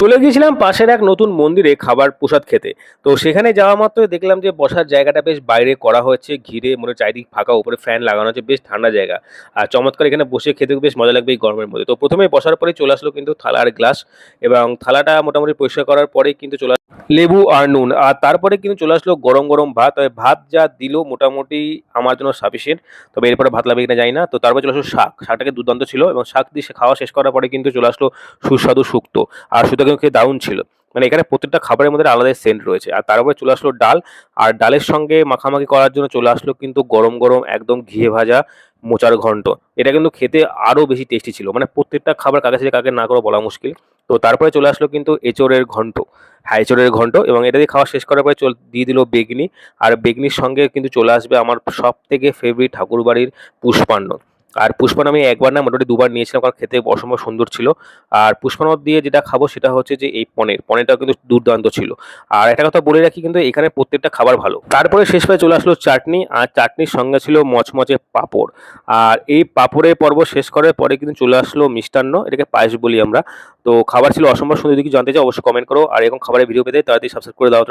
চলে গিয়েছিলাম পাশের এক নতুন মন্দিরে খাবার প্রসাদ খেতে। তো সেখানে যাওয়া মাত্র দেখলাম যে বসার জায়গাটা বেশ বাইরে করা হয়েছে, ঘিরে মনে চারিদিক ফাঁকা, উপরে ফ্যান লাগানো আছে, বেশ ঠান্ডা জায়গা। আর চমৎকার এখানে বসে খেতে বেশ মজা লাগবে এই গরমের মধ্যে। তো প্রথমে বসার পরে চলে আসলো কিন্তু থালা আর গ্লাস এবং থালাটা মোটামুটি পরিষ্কার করার পরে কিন্তু চলে লেবু আর নুন। আর তারপরে কিন্তু চলে আসলো গরম গরম ভাত। তবে ভাত যা দিল মোটামুটি আমার জন্য সাফিসিয়েন্ট তবে এরপরে ভাত লাগবে কিনা জানি না। তো তারপরে চলে আসলো শাক। শাকটাকে দুর্দান্ত ছিল এবং শাক দিয়ে খাওয়া শেষ করার পরে কিন্তু চলে আসলো সুস্বাদু শুক্তো। আর শুধু কিন্তু খেয়ে দারুণ ছিল। মানে এখানে প্রত্যেকটা খাবারের মধ্যে আলাদা সেন্ট রয়েছে। আর তারপরে চলে আসলো ডাল। আর ডালের সঙ্গে মাখামাখি করার জন্য চলে আসলো কিন্তু গরম গরম একদম ঘিয়ে ভাজা মোচার ঘন্ট। এটা কিন্তু খেতে আরও বেশি টেস্টি ছিল। মানে প্রত্যেকটা খাবার কাকে থেকে কাকে না করে বলা মুশকিল। তো তারপরে চলে আসলো কিন্তু এঁচোড়ের ঘন্ট। হ্যাঁ এঁচোড়ের ঘন্ট এবং এটা দিয়ে খাওয়া শেষ করার পরে চল দিয়ে দিল বেগনি। আর বেগনির সঙ্গে কিন্তু চলে আসবে আমার সব থেকে ফেভারিট ঠাকুরবাড়ির পুষ্পান্ন। আর পুষ্পান্ন আমি একবার না মোটামুটি দুবার নিয়েছিলাম কারণ খেতে অসম্ভব সুন্দর ছিল। আর পুষ্পান্ন দিয়ে যেটা খাব সেটা হচ্ছে যে এই পনির। পনিরটাও কিন্তু দুর্দান্ত ছিল। আর একটা কথা বলে রাখি কিন্তু এখানে প্রত্যেকটা খাবার ভালো। তারপরে শেষ পায়ে চলে আসলো চাটনি। আর চাটনির সঙ্গে ছিল মচমচে পাঁপড়। আর এই পাঁপড়ের পর্ব শেষ করার পরে কিন্তু চলে আসলো মিষ্টান্ন। এটাকে পায়েস বলি আমরা। তো খাবার ছিল অসম্ভব সুন্দর। যদি জানতে চাও অবশ্যই কমেন্ট করো। আর এরকম খাবারের ভিডিও পেতে তাড়াতাড়ি সাবস্ক্রাইব করে দাও।